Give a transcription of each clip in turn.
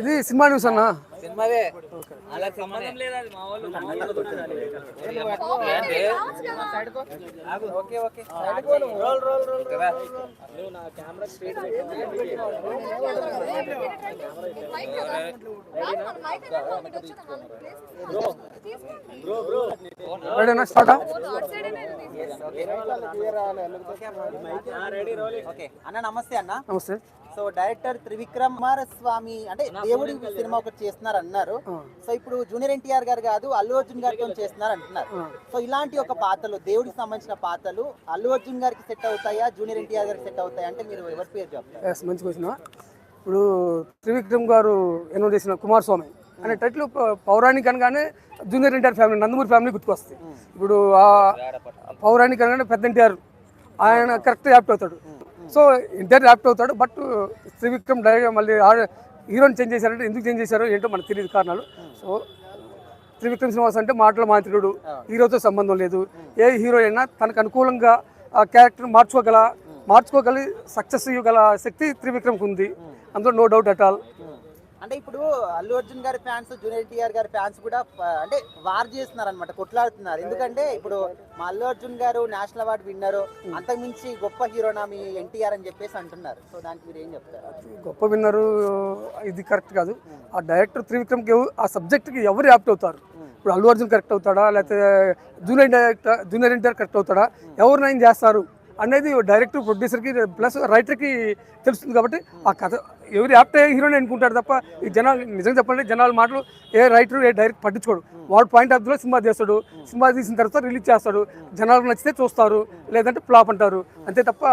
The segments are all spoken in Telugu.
ఇది సినిమా న్యూస్ అన్న? సినిమాదే అలా సంబంధం లేదు అది మా వాళ్ళు ఏంటి? ఆగు. Okay okay roll roll roll కదా రెడీనా స్టార్టా ఓకే అన్న నమస్తే అన్న నమస్తే సో డైరెక్టర్ త్రివిక్రమ్ కుమారస్వామి అంటే దేవుడి సినిమా ఒకటి చేస్తున్నారు అన్నారు. సో ఇప్పుడు జూనియర్ ఎన్టీఆర్ గారు కాదు అల్లు అర్జున్ గారితో చేస్తున్నారు అంటున్నారు. సో ఇలాంటి ఒక పాత్రలు దేవుడికి సంబంధించిన పాత్రలు అల్లు అర్జున్ గారికి సెట్ అవుతాయా జూనియర్ ఎన్టీఆర్ గారికి సెట్ అవుతాయా అంటే మీరు ఎవరి పేరు చెప్తారు మంచి క్వశ్చన్. ఇప్పుడు త్రివిక్రమ్ గారు ఎన్నో చేసిన కుమారస్వామి అనే టైటిల్ పౌరాణిక అనగానే junior NTR family Nandamuri family గుర్తుకొస్తుంది. ఇప్పుడు ఆ పౌరాణిక అనగానే పెద్ద ఎన్టీఆర్ ఆయన కరెక్ట్ యాప్ట్ అవుతాడు. సో ఎన్టీఆర్ యాప్ట్ అవుతాడు బట్ త్రివిక్రమ్ డైరెక్ట్ మళ్ళీ హీరోని చేంజ్ చేశారంటే ఎందుకు చేంజ్ చేశారో ఏంటో మనకు తెలియదు కారణాలు. సో త్రివిక్రమ్ శ్రీనివాస్ అంటే మాటల మాంత్రికుడు హీరోతో సంబంధం లేదు. ఏ హీరో అయినా తనకు అనుకూలంగా ఆ క్యారెక్టర్ మార్చుకోగల మార్చుకోగల సక్సెస్ ఇవ్వగల శక్తి త్రివిక్రమ్కి ఉంది. అందులో నో డౌట్ అట్ ఆల్. అంటే ఇప్పుడు అల్లు అర్జున్ గారి ఫ్యాన్స్ జూనియర్ టీఆర్ గారి ఫ్యాన్స్ కూడా అంటే వార్ చేస్తున్నారు అనమాట కొట్లాడుతున్నారు. ఎందుకంటే ఇప్పుడు మా అల్లు అర్జున్ గారు నేషనల్ అవార్డు విన్నరు అంతకుమించి గొప్ప హీరోనా మీ ఎన్టీఆర్ అని చెప్పేసి అంటున్నారు. సో దానికి మీరు ఏం చెప్తారు? గొప్ప విన్నరు ఇది కరెక్ట్ కాదు. ఆ డైరెక్టర్ త్రివిక్రమ్కి ఆ సబ్జెక్ట్కి ఎవరు యాప్ట్ అవుతారు? ఇప్పుడు అల్లు అర్జున్ కరెక్ట్ అవుతాడా? లేకపోతే junior director junior NTR correct అవుతాడా? ఎవరు నైన్ చేస్తారు? అనేది డైరెక్టర్ ప్రొడ్యూసర్కి ప్లస్ రైటర్కి తెలుస్తుంది కాబట్టి ఆ కథ ఎవరు అయ్యే హీరోని అనుకుంటాడు తప్ప ఈ జనాలు నిజంగా చెప్పాలంటే జనాల మాటలు ఏ రైటర్ ఏ డైరెక్ట్ పట్టించుకోడు. వాడు పాయింట్ ఆఫ్ వ్యూలో సినిమా చేస్తాడు సినిమా తీసిన తర్వాత రిలీజ్ చేస్తాడు. జనాలకు నచ్చితే చూస్తారు. లేదంటే ఫ్లాప్ అంటారు. అంతే తప్ప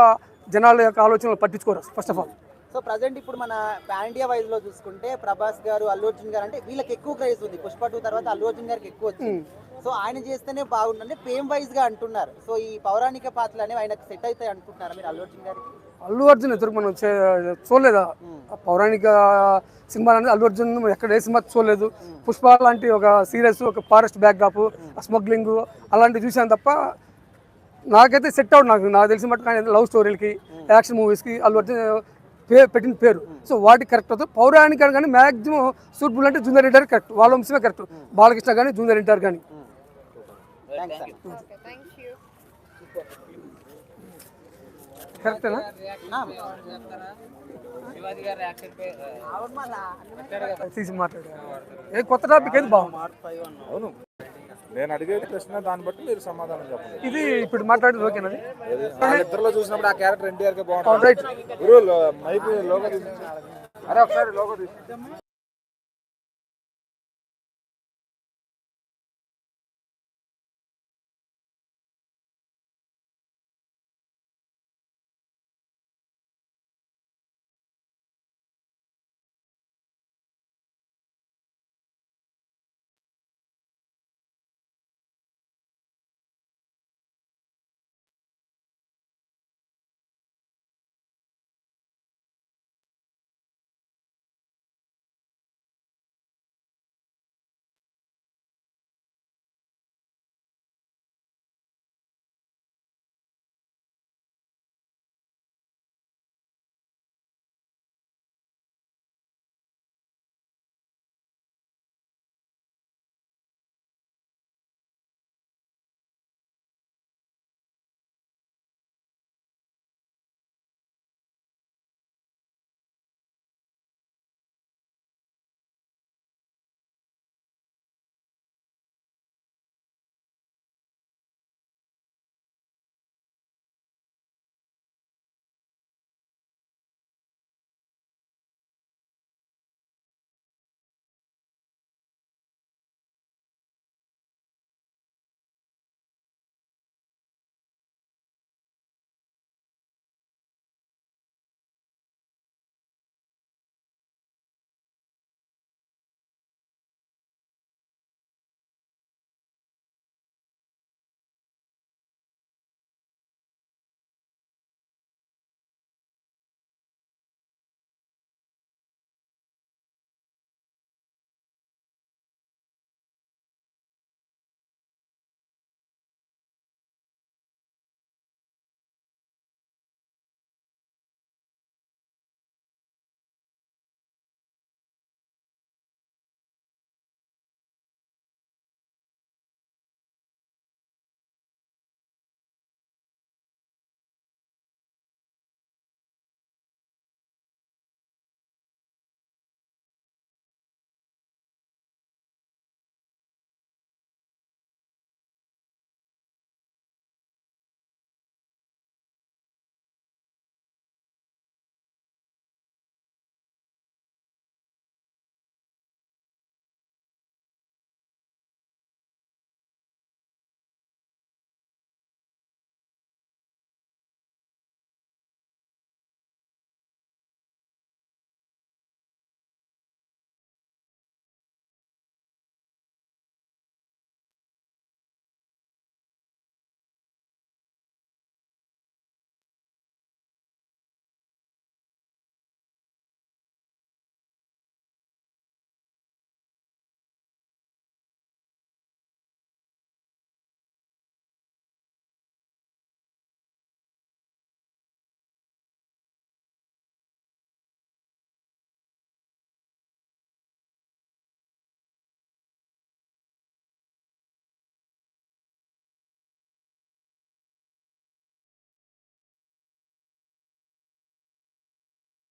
జనాల యొక్క ఆలోచనలు పట్టించుకోరు first of all so present ఇప్పుడు మన పాన్ ఇండియా వైజ్లో చూసుకుంటే ప్రభాస్ గారు అల్లు అర్జున్ గారు అంటే వీళ్ళకి ఎక్కువ క్రేజ్ ఉంది. పుష్ప టూ తర్వాత అల్లు అర్జున్ గారికి ఎక్కువ వచ్చింది. సో ఆయన చేస్తేనే బాగుందంటే ఫేమ్ వైజ్గా అంటున్నారు. సో ఈ పౌరాణిక పాత్రలు అనేవి ఆయనకు సెట్ అవుతాయి అనుకుంటున్నారా మీరు అల్లు అర్జున్ గారికి? అల్లు అర్జున్ ఎదురు మనం చూడలేదా? పౌరాణిక సినిమా అనేది అల్లు అర్జున్ ఎక్కడ ఏ సినిమా చూడలేదు. పుష్ప లాంటి ఒక సీరియస్ ఒక ఫారెస్ట్ బ్యాక్డ్రాప్ స్మగ్లింగ్ అలాంటివి చూశాను తప్ప నాకైతే సెట్ అవుట్ నాకు. నాకు తెలిసిన మట్టు కానీ లవ్ స్టోరీలకి యాక్షన్ మూవీస్కి అల్లు అర్జున్ పేరు పెట్టిన పేరు. సో వాటికి కరెక్ట్ అవుతుంది. పౌరాణిక కానీ మాక్సిమం సూట్బుల్ అంటే జూనియర్ ఎన్టీఆర్ కరెక్ట్. వాళ్ళ వంశమే కరెక్ట్. బాలకృష్ణ కానీ జూనియర్ ఎన్టీఆర్ కానీ. కరెక్టేనా? తీసి మాట్లాడారు ఏ కొత్త టాపిక్ ఏది? బాగుంది. అవును. నేను అడిగేది ప్రశ్న దాన్ని బట్టి మీరు సమాధానం చెప్పండి. ఇది ఇప్పుడు మాట్లాడేది ఓకేనది వాళ్ళిద్దరిలో చూసినప్పుడు ఆ క్యారెక్టర్ ఎన్టీఆర్ కే బాగుంటుంది మైక్ లోగో అరే ఒకసారి లోగో తీసి